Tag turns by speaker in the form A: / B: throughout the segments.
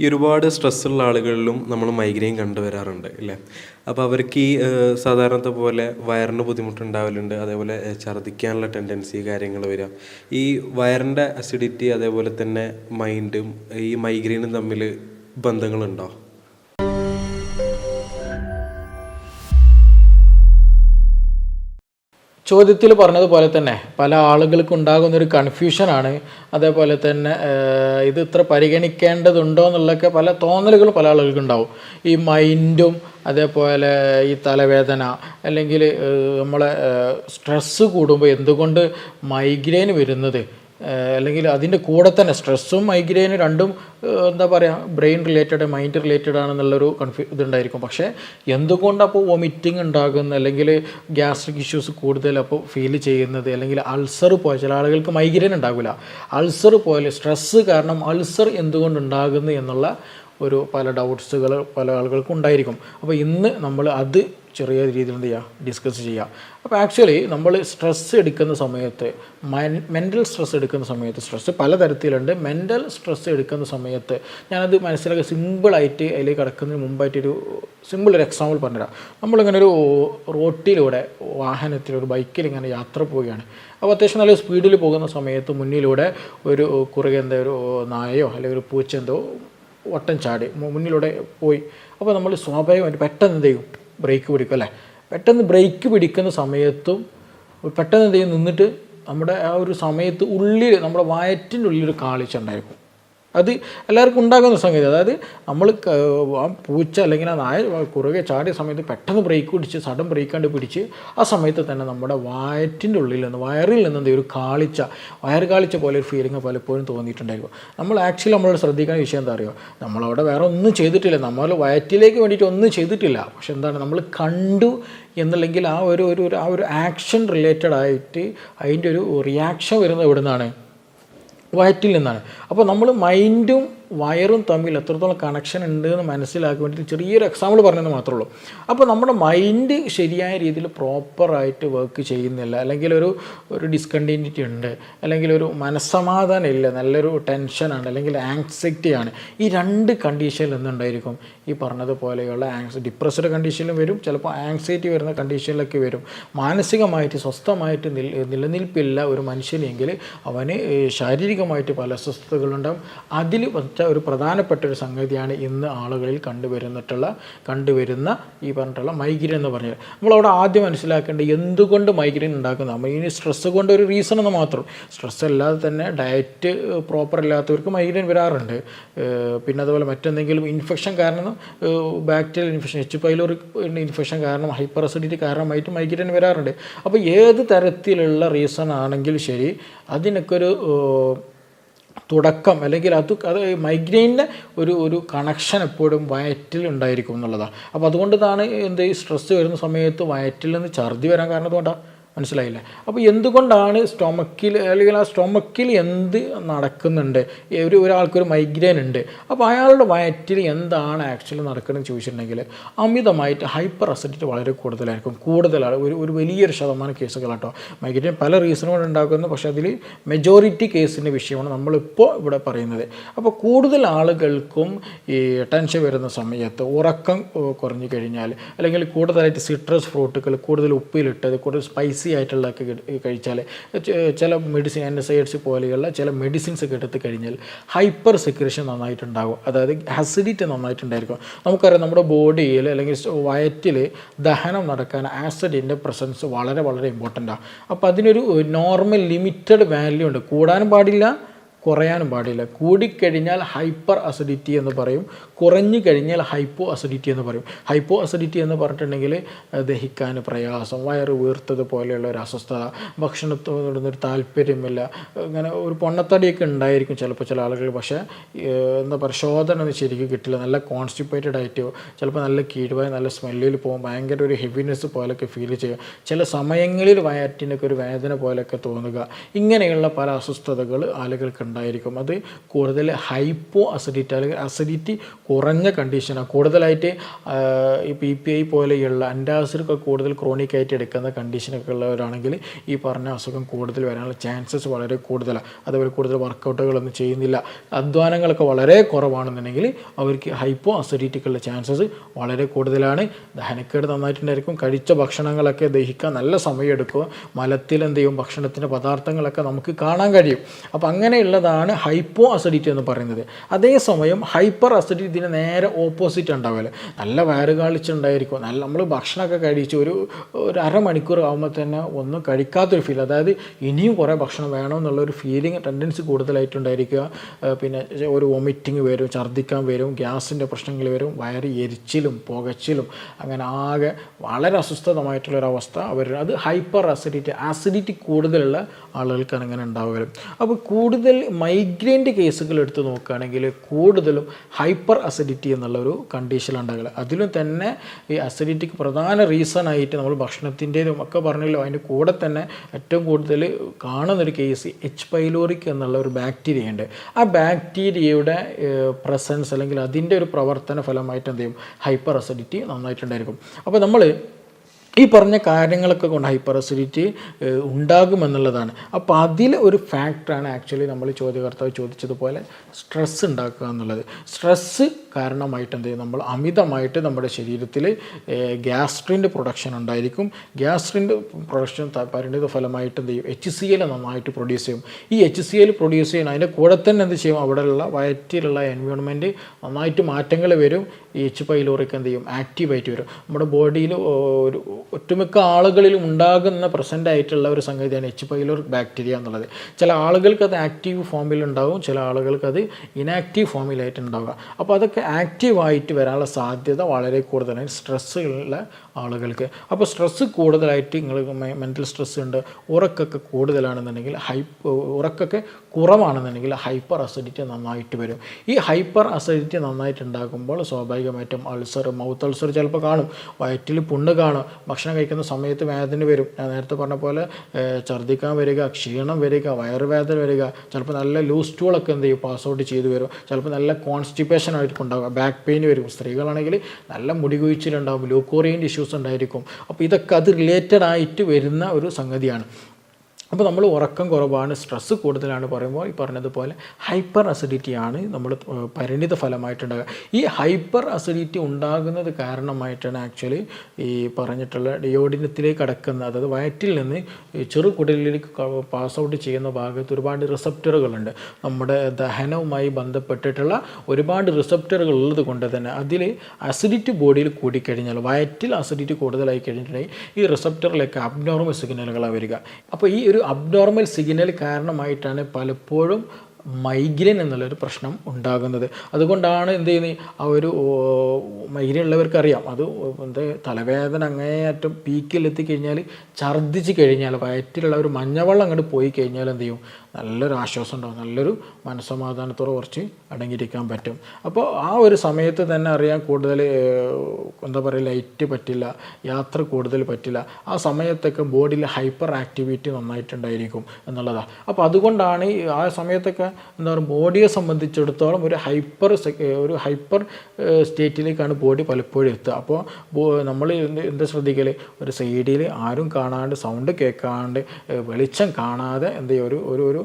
A: ഈ ഒരുപാട് സ്ട്രെസ്സുള്ള ആളുകളിലും നമ്മൾ മൈഗ്രെയിൻ കണ്ടുവരാറുണ്ട് അല്ലേ അപ്പോൾ അവർക്ക് ഈ സാധാരണത്തെ പോലെ വയറിന് ബുദ്ധിമുട്ടുണ്ടാവലുണ്ട് അതേപോലെ ഛർദ്ദിക്കാനുള്ള ടെൻഡൻസി കാര്യങ്ങൾ വരിക. ഈ വയറിന്റെ അസിഡിറ്റി അതേപോലെ തന്നെ മൈൻഡും ഈ മൈഗ്രെയിനും തമ്മിൽ ബന്ധങ്ങളുണ്ടോ?
B: ചോദ്യത്തിൽ പറഞ്ഞതുപോലെ തന്നെ പല ആളുകൾക്കും ഉണ്ടാകുന്നൊരു കൺഫ്യൂഷനാണ് അതേപോലെ തന്നെ ഇത് ഇത്ര പരിഗണിക്കേണ്ടതുണ്ടോ എന്നുള്ളതൊക്കെ പല തോന്നലുകൾ പല ആളുകൾക്കും ഉണ്ടാവും. ഈ മൈൻഡും അതേപോലെ ഈ തലവേദന അല്ലെങ്കിൽ നമ്മളെ സ്ട്രെസ്സ് കൂടുമ്പോൾ എന്തുകൊണ്ട് മൈഗ്രെയിൻ വരുന്നത് അല്ലെങ്കിൽ അതിന്റെ കൂടെ തന്നെ സ്ട്രെസ്സും മൈഗ്രെയിൻ രണ്ടും എന്താ പറയുക ബ്രെയിൻ റിലേറ്റഡ് മൈൻഡ് റിലേറ്റഡ് ആണെന്നുള്ളൊരു കൺഫ്യൂ ഇതുണ്ടായിരിക്കും. പക്ഷേ എന്തുകൊണ്ട് അപ്പോൾ വൊമിറ്റിംഗ് ഉണ്ടാകുന്ന അല്ലെങ്കിൽ ഗ്യാസ്ട്രിക് ഇഷ്യൂസ് കൂടുതൽ അപ്പോൾ ഫീൽ ചെയ്യുന്നത് അല്ലെങ്കിൽ അൾസർ പോലെ ചില ആളുകൾക്ക് മൈഗ്രെയിൻ ഉണ്ടാകില്ല അൾസർ പോലെ സ്ട്രെസ്സ് കാരണം അൾസർ എന്തുകൊണ്ട് ഉണ്ടാകുന്നു എന്നുള്ള ഒരു പല ഡൗട്ട്സുകൾ പല ആളുകൾക്കും ഉണ്ടായിരിക്കും. അപ്പോൾ ഇന്ന് നമ്മൾ അത് ചെറിയ രീതിയിൽ എന്ത് ചെയ്യുക ഡിസ്കസ് ചെയ്യുക അപ്പോൾ ആക്ച്വലി നമ്മൾ സ്ട്രെസ് എടുക്കുന്ന സമയത്ത് മെന്റൽ സ്ട്രെസ് എടുക്കുന്ന സമയത്ത് സ്ട്രെസ്സ് പലതരത്തിലുണ്ട്. മെന്റൽ സ്ട്രെസ് എടുക്കുന്ന സമയത്ത് ഞാനത് മനസ്സിലാക്കി സിമ്പിളായിട്ട് അതിൽ കിടക്കുന്നതിന് മുമ്പായിട്ടൊരു സിമ്പിൾ ഒരു എക്സാമ്പിൾ പറഞ്ഞുതരാം. നമ്മളിങ്ങനെ ഒരു റോട്ടിലൂടെ വാഹനത്തിൽ ഒരു ബൈക്കിൽ ഇങ്ങനെ യാത്ര പോവുകയാണ്. അപ്പോൾ അത്യാവശ്യം നല്ല സ്പീഡിൽ പോകുന്ന സമയത്ത് മുന്നിലൂടെ ഒരു കുറുകെ എന്താ ഒരു നായയോ അല്ലെങ്കിൽ ഒരു പൂച്ച എന്തോ വട്ടം ചാടി മുന്നിലൂടെ പോയി. അപ്പോൾ നമ്മൾ സ്വാഭാവികമായിട്ട് പെട്ടെന്ന് എന്ത് ചെയ്യും? ബ്രേക്ക് പിടിക്കും അല്ലേ? പെട്ടെന്ന് ബ്രേക്ക് പിടിക്കുന്ന സമയത്തും പെട്ടെന്ന് എന്ത് ചെയ്യും നിന്നിട്ട് നമ്മുടെ ആ ഒരു സമയത്ത് ഉള്ളിൽ നമ്മുടെ വയറ്റിന്റെ ഉള്ളിൽ ഒരു കാളിച്ച ഉണ്ടായിരിക്കും അത് എല്ലാവർക്കും ഉണ്ടാകുന്ന സംഗതി. അതായത് നമ്മൾ ആ പൂച്ച അല്ലെങ്കിൽ ആ നായ കുറുകെ ചാടിയ സമയത്ത് പെട്ടെന്ന് ബ്രേക്ക് പിടിച്ച് സഡൻ ബ്രേക്ക് കണ്ട് പിടിച്ച് ആ സമയത്ത് തന്നെ നമ്മുടെ വയറ്റിന്റെ ഉള്ളിൽ നിന്ന് വയറിൽ നിന്ന് എന്തെങ്കിലും ഒരു കാളിച്ച വയറ് കാളിച്ച പോലെ ഒരു ഫീലിംഗ് പലപ്പോഴും തോന്നിയിട്ടുണ്ടായിരിക്കും. നമ്മൾ ആക്ച്വലി നമ്മൾ ശ്രദ്ധിക്കേണ്ട വിഷയം എന്താ അറിയുമോ നമ്മളവിടെ വേറെ ഒന്നും ചെയ്തിട്ടില്ല. നമ്മൾ വയറ്റിലേക്ക് വേണ്ടിയിട്ട് ഒന്നും ചെയ്തിട്ടില്ല. പക്ഷെ എന്താണ്? നമ്മൾ കണ്ടു എന്നല്ലെങ്കിൽ ആ ഒരു ഒരു- ആ ഒരു ആക്ഷൻ റിലേറ്റഡ് ആയിട്ട് അതിന്റെ ഒരു റിയാക്ഷൻ വരുന്നത് എവിടെ നിന്നാണ് വയറ്റിൽ നിന്നാണ്. അപ്പോൾ നമ്മൾ മൈൻഡും വയറും തമ്മിൽ എത്രത്തോളം കണക്ഷൻ ഉണ്ട് എന്ന് മനസ്സിലാക്കാൻ വേണ്ടിയിട്ട് ചെറിയൊരു എക്സാമ്പിൾ പറഞ്ഞെന്ന് മാത്രമേ ഉള്ളൂ. അപ്പോൾ നമ്മുടെ മൈൻഡ് ശരിയായ രീതിയിൽ പ്രോപ്പറായിട്ട് വർക്ക് ചെയ്യുന്നില്ല. അല്ലെങ്കിൽ ഒരു ഒരു ഡിസ്കണ്ടിന്യൂറ്റി ഉണ്ട്. അല്ലെങ്കിൽ ഒരു മനസ്സമാധാനം ഇല്ല. നല്ലൊരു ടെൻഷനാണ് അല്ലെങ്കിൽ ആങ്സൈറ്റിയാണ് ഈ രണ്ട് കണ്ടീഷനിൽ എന്തുണ്ടായിരിക്കും ഈ പറഞ്ഞതുപോലെയുള്ള ആങ്സ് ഡിപ്രസ്ഡ് കണ്ടീഷനിലും വരും. ചിലപ്പോൾ ആങ്സൈറ്റി വരുന്ന കണ്ടീഷനിലൊക്കെ വരും. മാനസികമായിട്ട് സ്വസ്ഥമായിട്ട് നിൽ നിലനിൽപ്പില്ല ഒരു മനുഷ്യനെങ്കിൽ അവന് ശാരീരികമായിട്ട് പല അസ്വസ്ഥതകളുണ്ടാകും അതിൽ വെച്ച ഒരു പ്രധാനപ്പെട്ട ഒരു സംഗതിയാണ് ഇന്ന് ആളുകളിൽ കണ്ടുവരുന്നിട്ടുള്ള കണ്ടുവരുന്ന ഈ പറഞ്ഞിട്ടുള്ള മൈഗ്രെയിൻ എന്ന് പറഞ്ഞത് നമ്മളവിടെ ആദ്യം മനസ്സിലാക്കേണ്ടത് എന്തുകൊണ്ട് മൈഗ്രെയിൻ ഉണ്ടാക്കുന്ന? ഇനി സ്ട്രെസ്സ് കൊണ്ട് ഒരു റീസൺ എന്ന് മാത്രം. സ്ട്രെസ് അല്ലാതെ തന്നെ ഡയറ്റ് പ്രോപ്പർ അല്ലാത്തവർക്ക് മൈഗ്രെയിൻ വരാറുണ്ട്. പിന്നെ അതുപോലെ മറ്റെന്തെങ്കിലും ഇൻഫെക്ഷൻ കാരണം bacterial infection H pylori infection കാരണം ഹൈപ്പർ അസിഡിറ്റി കാരണമായിട്ട് മൈഗ്രെയിൻ വരാറുണ്ട്. അപ്പോൾ ഏത് തരത്തിലുള്ള റീസൺ ആണെങ്കിലും ശരി അതിനൊക്കെ ഒരു തുടക്കം അല്ലെങ്കിൽ അത് അത് മൈഗ്രെയിനിന് ഒരു ഒരു കണക്ഷൻ എപ്പോഴും വയറ്റിൽ ഉണ്ടായിരിക്കും എന്നുള്ളതാണ്. അപ്പോൾ അതുകൊണ്ട് ഇതാണ് എന്ത് സ്ട്രെസ്സ് വരുന്ന സമയത്ത് വയറ്റിൽ നിന്ന് ഛർദി വരാൻ കാരണം അതുകൊണ്ടാണ് മനസ്സിലായില്ലേ? അപ്പോൾ എന്തുകൊണ്ടാണ് സ്റ്റൊമക്കിൽ അല്ലെങ്കിൽ ആ സ്റ്റൊമക്കിൽ എന്ത് നടക്കുന്നുണ്ട്? ഒരു ഒരാൾക്കൊരു മൈഗ്രെയിൻ ഉണ്ട്. അപ്പോൾ അയാളുടെ വയറ്റിൽ എന്താണ് ആക്ച്വലി നടക്കുന്നതെന്ന് ചോദിച്ചിട്ടുണ്ടെങ്കിൽ അമിതമായിട്ട് ഹൈപ്പർ അസിഡിറ്റി വളരെ കൂടുതലായിരിക്കും. കൂടുതലാണ്. ഒരു ഒരു വലിയൊരു ശതമാനം കേസുകളാട്ടോ മൈഗ്രെയിൻ പല റീസൺ കൊണ്ട് ഉണ്ടാക്കുന്നു. പക്ഷേ അതിൽ മെജോറിറ്റി കേസിന്റെ വിഷയമാണ് നമ്മളിപ്പോൾ ഇവിടെ പറയുന്നത്. അപ്പോൾ കൂടുതൽ ആളുകൾക്കും ഈ ടെൻഷൻ വരുന്ന സമയത്ത് ഉറക്കം കുറഞ്ഞു കഴിഞ്ഞാൽ അല്ലെങ്കിൽ കൂടുതലായിട്ട് സിട്രസ് ഫ്രൂട്ടുകൾ കൂടുതൽ ഉപ്പിലിട്ടത് കൂടുതൽ സ്പൈസി ആയിട്ടുള്ളതൊക്കെ കഴി- കഴിച്ചാൽ ചില medicine N S A IDs പോലെയുള്ള ചില മെഡിസിൻസ് ഒക്കെ എടുത്ത് കഴിഞ്ഞാൽ ഹൈപ്പർ സെക്രേഷൻ നന്നായിട്ടുണ്ടാകും. അതായത് ആസിഡിറ്റി നന്നായിട്ടുണ്ടായിരിക്കും. നമുക്കറിയാം നമ്മുടെ ബോഡിയിൽ അല്ലെങ്കിൽ വയറ്റിൽ ദഹനം നടക്കാൻ ആസിഡിന്റെ പ്രസൻസ് വളരെ വളരെ ഇമ്പോർട്ടന്റാണ് അപ്പോൾ അതിനൊരു നോർമൽ ലിമിറ്റഡ് വാല്യൂ ഉണ്ട്. കൂടാനും പാടില്ല കുറയാനും പാടില്ല. കൂടിക്കഴിഞ്ഞാൽ ഹൈപ്പർ അസിഡിറ്റി എന്ന് പറയും. കുറഞ്ഞു കഴിഞ്ഞാൽ ഹൈപ്പോ അസിഡിറ്റി എന്ന് പറയും. ഹൈപ്പോ അസിഡിറ്റി എന്ന് പറഞ്ഞിട്ടുണ്ടെങ്കിൽ ദഹിക്കാൻ പ്രയാസം വയറ് വീർത്തത് പോലെയുള്ള ഒരു അസ്വസ്ഥത ഭക്ഷണത്തോടൊന്നൊരു താല്പര്യമില്ല. അങ്ങനെ ഒരു പൊണ്ണത്തടിയൊക്കെ ഉണ്ടായിരിക്കും ചിലപ്പോൾ ചില ആളുകൾ. പക്ഷേ എന്താ പറയുക ശോധന ശരിക്കും കിട്ടില്ല. നല്ല കോൺസ്റ്റിപ്പേറ്റഡ് ആയിട്ടോ ചിലപ്പോൾ നല്ല കീഴ്വായി നല്ല സ്മെല്ലിൽ പോകും. ഭയങ്കര ഒരു ഹെവിനെസ് പോലെയൊക്കെ ഫീൽ ചെയ്യുക. ചില സമയങ്ങളിൽ വയറ്റിനൊക്കെ ഒരു വേദന പോലെയൊക്കെ തോന്നുക. ഇങ്ങനെയുള്ള പല അസ്വസ്ഥതകൾ ആളുകൾക്ക് ഉണ്ടാകും ഉണ്ടായിരിക്കും. അത് കൂടുതൽ ഹൈപ്പോ അസിഡിറ്റി അല്ലെങ്കിൽ അസിഡിറ്റി കുറഞ്ഞ കണ്ടീഷനാണ് കൂടുതലായിട്ട് ഈ പി പി ഐ പോലെയുള്ള അൻഡാസിഡൊക്കെ കൂടുതൽ ക്രോണിക് ആയിട്ട് എടുക്കുന്ന കണ്ടീഷനൊക്കെ ഉള്ളവരാണെങ്കിൽ ഈ പറഞ്ഞ അസുഖം കൂടുതൽ വരാനുള്ള ചാൻസസ് വളരെ കൂടുതലാണ് അതുപോലെ കൂടുതൽ വർക്കൗട്ടുകളൊന്നും ചെയ്യുന്നില്ല. അധ്വാനങ്ങളൊക്കെ വളരെ കുറവാണെന്നുണ്ടെങ്കിൽ അവർക്ക് ഹൈപ്പോ അസിഡിറ്റിക്കുള്ള ചാൻസസ് വളരെ കൂടുതലാണ്. ദഹനക്കേട് നന്നായിട്ടുണ്ടായിരിക്കും. കഴിച്ച ഭക്ഷണങ്ങളൊക്കെ ദഹിക്കാൻ നല്ല സമയമെടുക്കുക മലത്തിൽ എന്ത് ചെയ്യും? ഭക്ഷണത്തിന്റെ പദാർത്ഥങ്ങളൊക്കെ നമുക്ക് കാണാൻ കഴിയും. അപ്പോൾ അങ്ങനെയുള്ളതാണ് ഹൈപ്പോ അസിഡിറ്റി എന്ന് പറയുന്നത്. അതേസമയം ഹൈപ്പർ അസിഡിറ്റി ഇതിന് നേരെ ഓപ്പോസിറ്റ് ഉണ്ടാവില്ല നല്ല വയറ് കാളിച്ചുണ്ടായിരിക്കും നല്ല നമ്മൾ ഭക്ഷണമൊക്കെ കഴിച്ച് ഒരു ഒരു അരമണിക്കൂർ ആകുമ്പോൾ തന്നെ ഒന്നും കഴിക്കാത്തൊരു ഫീൽ അതായത് ഇനിയും കുറേ ഭക്ഷണം വേണമെന്നുള്ളൊരു ഫീലിംഗ് ടെൻഡൻസി കൂടുതലായിട്ടുണ്ടായിരിക്കുക. പിന്നെ ഒരു വൊമിറ്റിങ് വരും ഛർദ്ദിക്കാൻ വരും ഗ്യാസിന്റെ പ്രശ്നങ്ങൾ വരും വയറ് എരിച്ചിലും പുകച്ചിലും അങ്ങനെ ആകെ വളരെ അസ്വസ്ഥതമായിട്ടുള്ളൊരവസ്ഥ അവർ അത് ഹൈപ്പർ അസിഡിറ്റി ആസിഡിറ്റി കൂടുതലുള്ള ആളുകൾക്കാണ് അങ്ങനെ ഉണ്ടാവുകയും അപ്പോൾ കൂടുതൽ മൈഗ്രെയിന്റെ കേസുകൾ എടുത്ത് നോക്കുകയാണെങ്കിൽ കൂടുതലും ഹൈപ്പർ അസിഡിറ്റി എന്നുള്ള ഒരു കണ്ടീഷൻ ഉണ്ടാകുക അതിലും തന്നെ ഈ അസിഡിറ്റിക്ക് പ്രധാന റീസൺ ആയിട്ട് നമ്മൾ ഭക്ഷണത്തിന്റെതും ഒക്കെ പറഞ്ഞല്ലോ. അതിന്റെ കൂടെ തന്നെ ഏറ്റവും കൂടുതൽ കാണുന്നൊരു കേസ് എച്ച് പൈലോറിക് എന്നുള്ള ഒരു ബാക്ടീരിയ ഉണ്ട്. ആ ബാക്ടീരിയയുടെ പ്രസൻസ് അല്ലെങ്കിൽ അതിന്റെ ഒരു പ്രവർത്തന ഫലമായിട്ട് എന്ത് ചെയ്യും? ഹൈപ്പർ അസിഡിറ്റി നന്നായിട്ടുണ്ടായിരിക്കും. അപ്പോൾ നമ്മൾ ഈ പറഞ്ഞ കാര്യങ്ങളൊക്കെ കൊണ്ട് ഹൈപ്പർ അസിഡിറ്റി ഉണ്ടാകുമെന്നുള്ളതാണ് അപ്പോൾ അതിൽ ഒരു ഫാക്ടറാണ് ആക്ച്വലി നമ്മൾ ചോദ്യകർത്താവ് ചോദിച്ചതുപോലെ സ്ട്രെസ് ഉണ്ടാക്കുക എന്നുള്ളത്. സ്ട്രെസ്സ് കാരണമായിട്ട് എന്ത് ചെയ്യും? നമ്മൾ അമിതമായിട്ട് നമ്മുടെ ശരീരത്തിൽ ഗ്യാസ്ട്രിന്റെ പ്രൊഡക്ഷൻ ഉണ്ടായിരിക്കും. ഗ്യാസ്ട്രിന്റെ പ്രൊഡക്ഷൻ പരിണിത ഫലമായിട്ട് എന്ത് ചെയ്യും? എച്ച് സി എൽ നന്നായിട്ട് പ്രൊഡ്യൂസ് ചെയ്യും. ഈ എച്ച് സി എൽ പ്രൊഡ്യൂസ് ചെയ്യുന്ന അതിന്റെ കൂടെ തന്നെ എന്ത് ചെയ്യും? അവിടെയുള്ള വയറ്റിലുള്ള എൻവയോൺമെന്റ് നന്നായിട്ട് മാറ്റങ്ങൾ വരും. ഈ എച്ച് പൈലോറിക്ക് എന്ത് ചെയ്യും? ആക്റ്റീവായിട്ട് വരും. നമ്മുടെ ബോഡിയിൽ ഒരു ഒട്ടുമിക്ക ആളുകളിൽ ഉണ്ടാകുന്ന പ്രസന്റ് ആയിട്ടുള്ള ഒരു സംഗതിയാണ് എച്ച് പൈലോർ ബാക്ടീരിയ എന്നുള്ളത്. ചില ആളുകൾക്ക് അത് ആക്റ്റീവ് ഫോമിൽ ഉണ്ടാകും ചില ആളുകൾക്ക് അത് ഇനാക്റ്റീവ് ഫോമിലായിട്ട് ഉണ്ടാവുക. അപ്പോൾ അതൊക്കെ ആക്റ്റീവായിട്ട് വരാനുള്ള സാധ്യത വളരെ കൂടുതലാണ്. സ്ട്രെസ് ഉള്ള ആളുകൾക്ക്. അപ്പോൾ സ്ട്രെസ്സ് കൂടുതലായിട്ട് നിങ്ങൾ മെന്റൽ സ്ട്രെസ് ഉണ്ട്. ഉറക്കൊക്കെ കൂടുതലാണെന്നുണ്ടെങ്കിൽ ഹൈപ്പ് ഉറക്കൊക്കെ കുറവാണെന്നുണ്ടെങ്കിൽ ഹൈപ്പർ അസിഡിറ്റി നന്നായിട്ട് വരും. ഈ ഹൈപ്പർ അസിഡിറ്റി നന്നായിട്ട് ഉണ്ടാകുമ്പോൾ സ്വാഭാവികമായിട്ടും അൾസർ മൗത്ത് അൾസർ ചിലപ്പോൾ കാണും. വയറ്റിൽ പുണ്ണ് കാണും. ഭക്ഷണം കഴിക്കുന്ന സമയത്ത് വേദന വരും. ഞാൻ നേരത്തെ പറഞ്ഞ പോലെ ഛർദ്ദിക്കാൻ വരിക ക്ഷീണം വരിക വയറുവേദന വരിക ചിലപ്പോൾ നല്ല ലൂസ് സ്റ്റൂളൊക്കെ എന്ത് ചെയ്യും? പാസ് ഔട്ട് ചെയ്ത് വരും. ചിലപ്പോൾ നല്ല കോൺസ്റ്റിപ്പേഷൻ ആയിരിക്കും ഉണ്ടാകും ബാക്ക് പെയിൻ വരും. സ്ത്രീകളാണെങ്കിൽ നല്ല മുടി കൊഴിച്ചിലുണ്ടാവും. ലൂക്കോറിയന്റെ ഇഷ്യൂസ് ഉണ്ടായിരിക്കും. അപ്പോൾ ഇതൊക്കെ അത് റിലേറ്റഡ് ആയിട്ട് വരുന്ന ഒരു സംഗതിയാണ്. അപ്പോൾ നമ്മൾ ഉറക്കം കുറവാണ് സ്ട്രെസ്സ് കൂടുതലാണ് പറയുമ്പോൾ ഈ പറഞ്ഞതുപോലെ ഹൈപ്പർ അസിഡിറ്റി ആണ് നമ്മൾ പരിണിത ഫലമായിട്ടുണ്ടാകുക ഈ ഹൈപ്പർ അസിഡിറ്റി ഉണ്ടാകുന്നത് കാരണമായിട്ടാണ് ആക്ച്വലി ഈ പറഞ്ഞിട്ടുള്ള ഡിയോഡിനത്തിലേക്ക് അടക്കുന്ന അതായത് വയറ്റിൽ നിന്ന് ചെറു കുടലിലേക്ക് പാസ് ഔട്ട് ചെയ്യുന്ന ഭാഗത്ത് ഒരുപാട് റിസപ്റ്ററുകളുണ്ട് നമ്മുടെ ദഹനവുമായി ബന്ധപ്പെട്ടിട്ടുള്ള ഒരുപാട് റിസപ്റ്ററുകൾ ഉള്ളത് കൊണ്ട് തന്നെ അതിൽ അസിഡിറ്റി ബോഡിയിൽ കൂടിക്കഴിഞ്ഞാൽ വയറ്റിൽ അസിഡിറ്റി കൂടുതലായി കഴിഞ്ഞിട്ടുണ്ടെങ്കിൽ ഈ റിസപ്റ്ററിലേക്ക് അബ്നോർമൽ സിഗ്നലുകളാണ് വരിക. അപ്പോൾ ഈ ഒരു അബ്നോർമൽ സിഗ്നൽ കാരണമായിട്ടാണ് പലപ്പോഴും മൈഗ്രെയിൻ എന്നുള്ളൊരു പ്രശ്നം ഉണ്ടാകുന്നത്. അതുകൊണ്ടാണ് എന്ത് ചെയ്യുന്നത് ആ ഒരു മൈഗ്രെയിൻ ഉള്ളവർക്ക് അറിയാം അത് എന്താ തലവേദന അങ്ങേയറ്റം പീക്കിൽ എത്തിക്കഴിഞ്ഞാൽ ഛർദ്ദിച്ച് കഴിഞ്ഞാൽ വയറ്റിലുള്ള ഒരു മഞ്ഞവെള്ളം അങ്ങോട്ട് പോയി കഴിഞ്ഞാൽ എന്ത് ചെയ്യും? നല്ലൊരു ആശ്വാസം ഉണ്ടാവും. നല്ലൊരു മനസ്സമാധാനത്തോടെ കുറച്ച് അടങ്ങിയിരിക്കാൻ പറ്റും. അപ്പോൾ ആ ഒരു സമയത്ത് തന്നെ അറിയാൻ കൂടുതൽ എന്താ പറയുക ലൈറ്റ് പറ്റില്ല യാത്ര കൂടുതൽ പറ്റില്ല. ആ സമയത്തൊക്കെ ബോഡിയിൽ ഹൈപ്പർ ആക്ടിവിറ്റി നന്നായിട്ടുണ്ടായിരിക്കും എന്നുള്ളതാണ് അപ്പോൾ അതുകൊണ്ടാണ് ആ സമയത്തൊക്കെ എന്താ പറയുക ബോഡിയെ സംബന്ധിച്ചിടത്തോളം ഒരു ഹൈപ്പർ ഒരു ഹൈപ്പർ സ്റ്റേറ്റിലേക്കാണ് ബോഡി പലപ്പോഴും എത്തുക. അപ്പോൾ നമ്മൾ എന്ത് ശ്രദ്ധിക്കൽ ഒരു സൈഡിൽ ആരും കാണാണ്ട് സൗണ്ട് കേൾക്കാണ്ട് വെളിച്ചം കാണാതെ എന്ത് ചെയ്യുക ഒരു ഒരു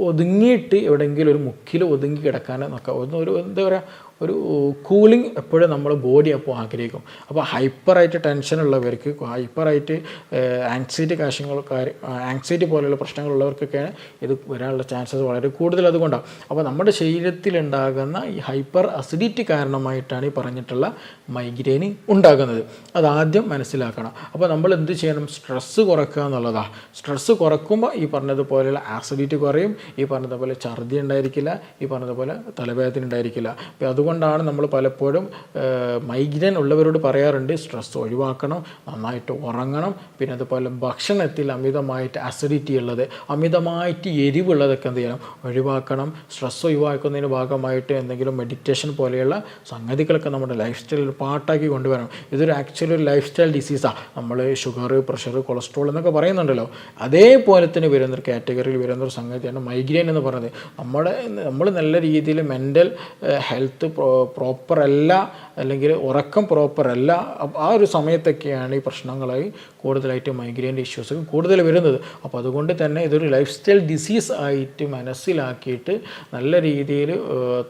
B: ഒതുങ്ങിയിട്ട് എവിടെയെങ്കിലും ഒരു മുക്കിൽ ഒതുങ്ങി കിടക്കാൻ നോക്കുക ഒന്ന് ഒരു എന്താ പറയുക ഒരു കൂളിംഗ് എപ്പോഴും നമ്മൾ ബോഡി അപ്പോൾ ആഗ്രഹിക്കും. അപ്പോൾ ഹൈപ്പറായിട്ട് ടെൻഷനുള്ളവർക്ക് ഹൈപ്പറായിട്ട് ആങ്സൈറ്റി കാശങ്ങൾ ആങ്സൈറ്റി പോലെയുള്ള പ്രശ്നങ്ങളുള്ളവർക്കൊക്കെയാണ് ഇത് വരാനുള്ള ചാൻസസ് വളരെ കൂടുതൽ അതുകൊണ്ടാണ്. അപ്പോൾ നമ്മുടെ ശരീരത്തിലുണ്ടാകുന്ന ഈ ഹൈപ്പർ അസിഡിറ്റി കാരണമായിട്ടാണ് ഈ പറഞ്ഞിട്ടുള്ള മൈഗ്രെയിൻ ഉണ്ടാകുന്നത്. അതാദ്യം മനസ്സിലാക്കണം. അപ്പോൾ നമ്മൾ എന്ത് ചെയ്യണം? സ്ട്രെസ്സ് കുറയ്ക്കുക എന്നുള്ളതാണ് സ്ട്രെസ്സ് കുറയ്ക്കുമ്പോൾ ഈ പറഞ്ഞതുപോലെയുള്ള ആസിഡിറ്റി കുറയും. ഈ പറഞ്ഞതുപോലെ ഛർദി ഉണ്ടായിരിക്കില്ല. ഈ പറഞ്ഞതുപോലെ തലവേദന ഉണ്ടായിരിക്കില്ല. അതുകൊണ്ട് അതുകൊണ്ടാണ് നമ്മൾ പലപ്പോഴും മൈഗ്രെയിൻ ഉള്ളവരോട് പറയാറുണ്ട് സ്ട്രെസ് ഒഴിവാക്കണം നന്നായിട്ട് ഉറങ്ങണം. പിന്നെ അതുപോലെ ഭക്ഷണത്തിൽ അമിതമായിട്ട് അസിഡിറ്റി ഉള്ളത് അമിതമായിട്ട് എരിവുള്ളതൊക്കെ എന്ത് ചെയ്യണം? ഒഴിവാക്കണം. സ്ട്രെസ് ഒഴിവാക്കുന്നതിന് ഭാഗമായിട്ട് എന്തെങ്കിലും മെഡിറ്റേഷൻ പോലെയുള്ള സംഗതികളൊക്കെ നമ്മുടെ ലൈഫ് സ്റ്റൈലിൽ പാട്ടാക്കി കൊണ്ടുവരണം. ഇതൊരു ആക്ച്വലി ഒരു ലൈഫ് സ്റ്റൈൽ ഡിസീസാണ് നമ്മൾ ഷുഗർ പ്രഷർ കൊളസ്ട്രോൾ എന്നൊക്കെ പറയുന്നുണ്ടല്ലോ. അതേപോലെ തന്നെ വരുന്നൊരു കാറ്റഗറിയിൽ വരുന്നൊരു സംഗതിയാണ് മൈഗ്രെയിൻ എന്ന് പറയുന്നത്. നമ്മുടെ നമ്മൾ നല്ല രീതിയിൽ മെന്റൽ ഹെൽത്ത് പ്രോപ്പർ അല്ല അല്ലെങ്കിൽ ഉറക്കം പ്രോപ്പറല്ല ആ ഒരു സമയത്തൊക്കെയാണ് ഈ പ്രശ്നങ്ങളായി കൂടുതലായിട്ട് മൈഗ്രെയിന്റെ ഇഷ്യൂസ് കൂടുതൽ വരുന്നത്. അപ്പോൾ അതുകൊണ്ട് തന്നെ ഇതൊരു ലൈഫ് സ്റ്റൈൽ ഡിസീസ് ആയിട്ട് മനസ്സിലാക്കിയിട്ട് നല്ല രീതിയിൽ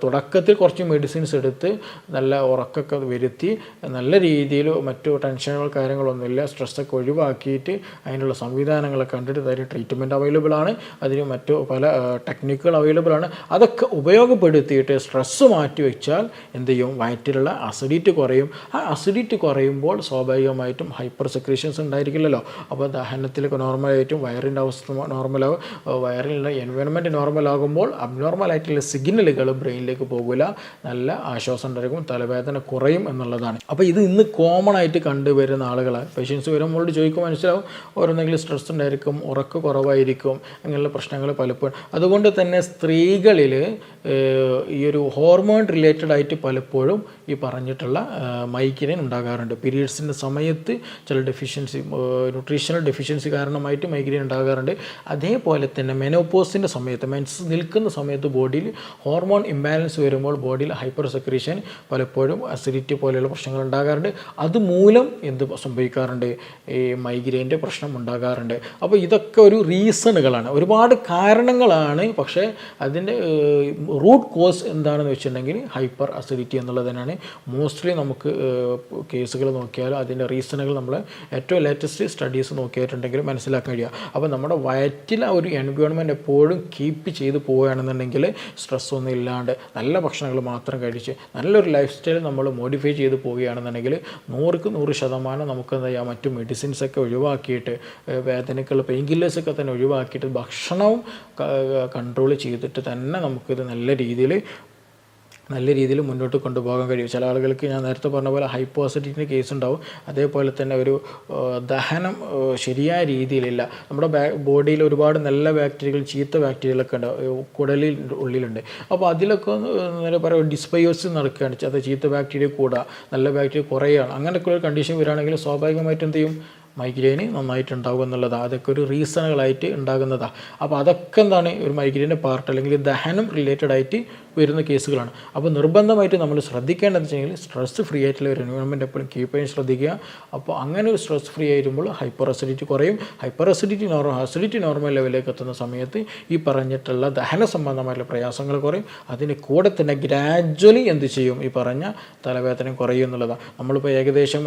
B: തുടക്കത്തിൽ കുറച്ച് മെഡിസിൻസ് എടുത്ത് നല്ല ഉറക്കമൊക്കെ വരുത്തി നല്ല രീതിയിൽ മറ്റു ടെൻഷനുകൾ കാര്യങ്ങളൊന്നുമില്ല സ്ട്രെസ്സൊക്കെ ഒഴിവാക്കിയിട്ട് അതിനുള്ള സംവിധാനങ്ങളൊക്കെ കണ്ടിട്ട് അതിന് ട്രീറ്റ്മെന്റ് അവൈലബിൾ ആണ്. അതിന് മറ്റു പല ടെക്നിക്കുകൾ അവൈലബിൾ ആണ്. അതൊക്കെ ഉപയോഗപ്പെടുത്തിയിട്ട് സ്ട്രെസ്സ് മാറ്റി വെച്ചാൽ എന്ത് ചെയ്യും? വയറ്റിലുള്ള അസിഡിറ്റി കുറയും. ആ അസിഡിറ്റി കുറയുമ്പോൾ സ്വാഭാവികമായിട്ടും ഹൈപ്പർ സെക്രീഷൻസ് ഉണ്ടായിരിക്കില്ലല്ലോ. അപ്പോൾ ദഹനത്തിലൊക്കെ നോർമലായിട്ടും വയറിന്റെ അവസ്ഥ നോർമലാവും വയറിലുള്ള എൻവയോൺമെന്റ് നോർമലാകുമ്പോൾ അബ്നോർമൽ ആയിട്ടുള്ള സിഗ്നലുകൾ ബ്രെയിനിലേക്ക് പോകില്ല. നല്ല ആശ്വാസം ഉണ്ടായിരിക്കും. തലവേദന കുറയും എന്നുള്ളതാണ്. അപ്പോൾ ഇത് ഇന്ന് കോമൺ ആയിട്ട് കണ്ടുവരുന്ന ആളുകൾ പേഷ്യൻസ് വരുമ്പോഴോട് ചോദിക്കും മനസ്സിലാവും? ഓരോന്നെങ്കിലും സ്ട്രെസ് ഉണ്ടായിരിക്കും ഉറക്ക കുറവായിരിക്കും അങ്ങനെയുള്ള പ്രശ്നങ്ങൾ പലപ്പോഴും. അതുകൊണ്ട് തന്നെ സ്ത്രീകളിൽ ഈ ഒരു ഹോർമോൺ റിലേറ്റഡ് ആയിട്ട് പലപ്പോഴും ഈ പറഞ്ഞിട്ടുള്ള മൈഗ്രെയിൻ ഉണ്ടാകാറുണ്ട്. പീരീഡ്സിന്റെ സമയത്ത് ചില ഡെഫിഷ്യൻസി ന്യൂട്രീഷണൽ ഡെഫിഷ്യൻസി കാരണമായിട്ട് മൈഗ്രെയിൻ ഉണ്ടാകാറുണ്ട്. അതേപോലെ തന്നെ മെനോപോസിന്റെ സമയത്ത് മെൻസ് നിൽക്കുന്ന സമയത്ത് ബോഡിയിൽ ഹോർമോൺ ഇംബാലൻസ് വരുമ്പോൾ ബോഡിയിൽ ഹൈപ്പർ സെക്രീഷൻ പലപ്പോഴും അസിഡിറ്റി പോലെയുള്ള പ്രശ്നങ്ങൾ ഉണ്ടാകാറുണ്ട്. അതുമൂലം എന്ത് സംഭവിക്കാറുണ്ട്? ഈ മൈഗ്രെയിന്റെ പ്രശ്നം ഉണ്ടാകാറുണ്ട്. അപ്പോൾ ഇതൊക്കെ ഒരു റീസണുകളാണ് ഒരുപാട് കാരണങ്ങളാണ്. പക്ഷേ അതിന്റെ റൂട്ട് കോസ് എന്താണെന്ന് വെച്ചിട്ടുണ്ടെങ്കിൽ ഹൈപ്പർ അസിഡിറ്റി എന്നുള്ളത് തന്നെയാണ്. മോസ്റ്റ്ലി നമുക്ക് കേസുകൾ നോക്കിയാൽ അതിന്റെ റീസണുകൾ നമ്മൾ ഏറ്റവും ലേറ്റസ്റ്റ് സ്റ്റഡീസ് നോക്കിയിട്ടുണ്ടെങ്കിൽ മനസ്സിലാക്കാൻ കഴിയുക. അപ്പോൾ നമ്മുടെ വയറ്റിൽ ആ ഒരു എൻവയോൺമെന്റ് എപ്പോഴും കീപ്പ് ചെയ്ത് പോവുകയാണെന്നുണ്ടെങ്കിൽ സ്ട്രെസ് ഒന്നും ഇല്ലാണ്ട് നല്ല ഭക്ഷണങ്ങൾ മാത്രം കഴിച്ച് നല്ലൊരു ലൈഫ് സ്റ്റൈൽ നമ്മൾ മോഡിഫൈ ചെയ്ത് പോവുകയാണെന്നുണ്ടെങ്കിൽ നൂറുക്ക് നൂറ് ശതമാനം നമുക്ക് എന്താ ചെയ്യുക മറ്റു മെഡിസിൻസ് ഒക്കെ ഒഴിവാക്കിയിട്ട് വേദനക്കുള്ള പെയിൻ കില്ലേഴ്സൊക്കെ തന്നെ ഒഴിവാക്കിയിട്ട് ഭക്ഷണവും കൺട്രോൾ ചെയ്തിട്ട് തന്നെ നമുക്കിത് നല്ല രീതിയിൽ നല്ല രീതിയിൽ മുന്നോട്ട് കൊണ്ടുപോകാൻ കഴിയും. ചില ആളുകൾക്ക് ഞാൻ നേരത്തെ പറഞ്ഞ പോലെ ഹൈപ്പോസിറ്റിന്റെ കേസ് ഉണ്ടാവും. അതേപോലെ തന്നെ ഒരു ദഹനം ശരിയായ രീതിയിലില്ല. നമ്മുടെ ബോഡിയിൽ ഒരുപാട് നല്ല ബാക്ടീരിയകൾ ചീത്ത ബാക്ടീരിയകളൊക്കെ ഉണ്ടാവും കുടലിൽ ഉള്ളിലുണ്ട്. അപ്പോൾ അതിലൊക്കെ നേരെ പറയുക ഡിസ്ബയോസിസ് നടക്കുകയാണ്. അത് ചീത്ത ബാക്ടീരിയ കൂടുക നല്ല ബാക്ടീരിയ കുറയുകയാണ്. അങ്ങനെയൊക്കെ ഒരു കണ്ടീഷൻ വരികയാണെങ്കിൽ സ്വാഭാവികമായിട്ടും എന്ത് ചെയ്യും? മൈഗ്രെയിന് നന്നായിട്ട് ഉണ്ടാകും എന്നുള്ളതാണ് അതൊക്കെ ഒരു റീസണുകളായിട്ട് ഉണ്ടാകുന്നതാണ് അപ്പോൾ അതൊക്കെ എന്താണ് ഒരു മൈഗ്രെയിന്റെ പാർട്ട് അല്ലെങ്കിൽ ദഹനം റിലേറ്റഡ് ആയിട്ട് വരുന്ന കേസുകളാണ്. അപ്പോൾ നിർബന്ധമായിട്ട് നമ്മൾ ശ്രദ്ധിക്കേണ്ടത് വെച്ചാൽ സ്ട്രെസ് ഫ്രീ ആയിട്ടുള്ള ഒരു എൻവയോൺമെന്റ് എപ്പോഴും കീപ്പ് ചെയ്യാൻ ശ്രദ്ധിക്കുക. അപ്പോൾ അങ്ങനെ ഒരു സ്ട്രെസ് ഫ്രീ ആയിരുമ്പോൾ ഹൈപ്പർ അസിഡിറ്റി കുറയും. Hyper acidity normal acidity normal ലെവലിലേക്ക് എത്തുന്ന സമയത്ത് ഈ പറഞ്ഞിട്ടുള്ള ദഹന സംബന്ധമായിട്ടുള്ള പ്രയാസങ്ങൾ കുറയും. അതിന് കൂടെ തന്നെ ഗ്രാജ്വലി എന്ത് ചെയ്യും? ഈ പറഞ്ഞ തലവേദന കുറയും എന്നുള്ളതാണ് നമ്മളിപ്പോൾ ഏകദേശം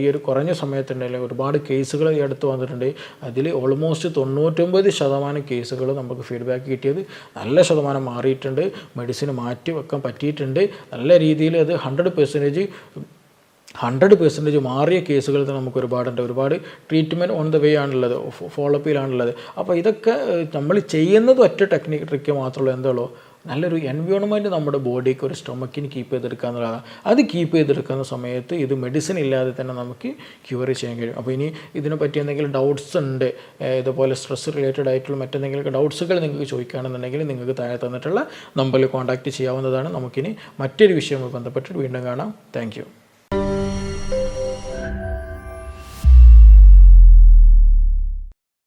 B: ഈ ഒരു കുറഞ്ഞ സമയത്തുണ്ടെങ്കിൽ ഒരുപാട് കേസുകൾ ഈ അടുത്ത് വന്നിട്ടുണ്ട്. അതിൽ ഓൾമോസ്റ്റ് തൊണ്ണൂറ്റൊമ്പത് ശതമാനം കേസുകൾ നമുക്ക് ഫീഡ്ബാക്ക് കിട്ടിയത് നല്ല ശതമാനം മാറിയിട്ടുണ്ട്. മെഡിസിൻ മാറ്റി വെക്കാൻ പറ്റിയിട്ടുണ്ട്. നല്ല രീതിയിൽ അത് ഹൺഡ്രഡ് പെർസെന്റേജ് ഹൺഡ്രഡ് പെർസെന്റേജ് മാറിയ കേസുകൾ തന്നെ നമുക്ക് ഒരുപാടുണ്ട്. ഒരുപാട് ട്രീറ്റ്മെന്റ് ഓൺ ദ വേ ആണുള്ളത്. ഫോളോപ്പിലാണുള്ളത് അപ്പോൾ ഇതൊക്കെ നമ്മൾ ചെയ്യുന്നത് ഒറ്റ ടെക്നിക്ക് ട്രിക്ക് മാത്രമേ എന്തുള്ളൂ? നല്ലൊരു എൻവയോൺമെന്റ് നമ്മുടെ ബോഡിക്ക് ഒരു സ്റ്റൊമക്കിന് കീപ്പ് ചെയ്തെടുക്കുക എന്നുള്ളതാണ് അത് കീപ്പ് ചെയ്തെടുക്കുന്ന സമയത്ത് ഇത് മെഡിസിൻ ഇല്ലാതെ തന്നെ നമുക്ക് ക്യൂർ ചെയ്യാൻ കഴിയും. അപ്പോൾ ഇനി ഇതിനെ പറ്റി എന്തെങ്കിലും ഡൗട്ട്സ് ഉണ്ട് ഇതുപോലെ സ്ട്രെസ് റിലേറ്റഡ് ആയിട്ടുള്ള മറ്റെന്തെങ്കിലും ഡൗട്ട്സുകൾ നിങ്ങൾക്ക് ചോദിക്കുകയാണെന്നുണ്ടെങ്കിൽ നിങ്ങൾക്ക് താഴെ തന്നിട്ടുള്ള നമ്പറിൽ കോൺടാക്റ്റ് ചെയ്യാവുന്നതാണ്. നമുക്കിനി മറ്റൊരു വിഷയവുമായി ബന്ധപ്പെട്ട് വീണ്ടും കാണാം. താങ്ക്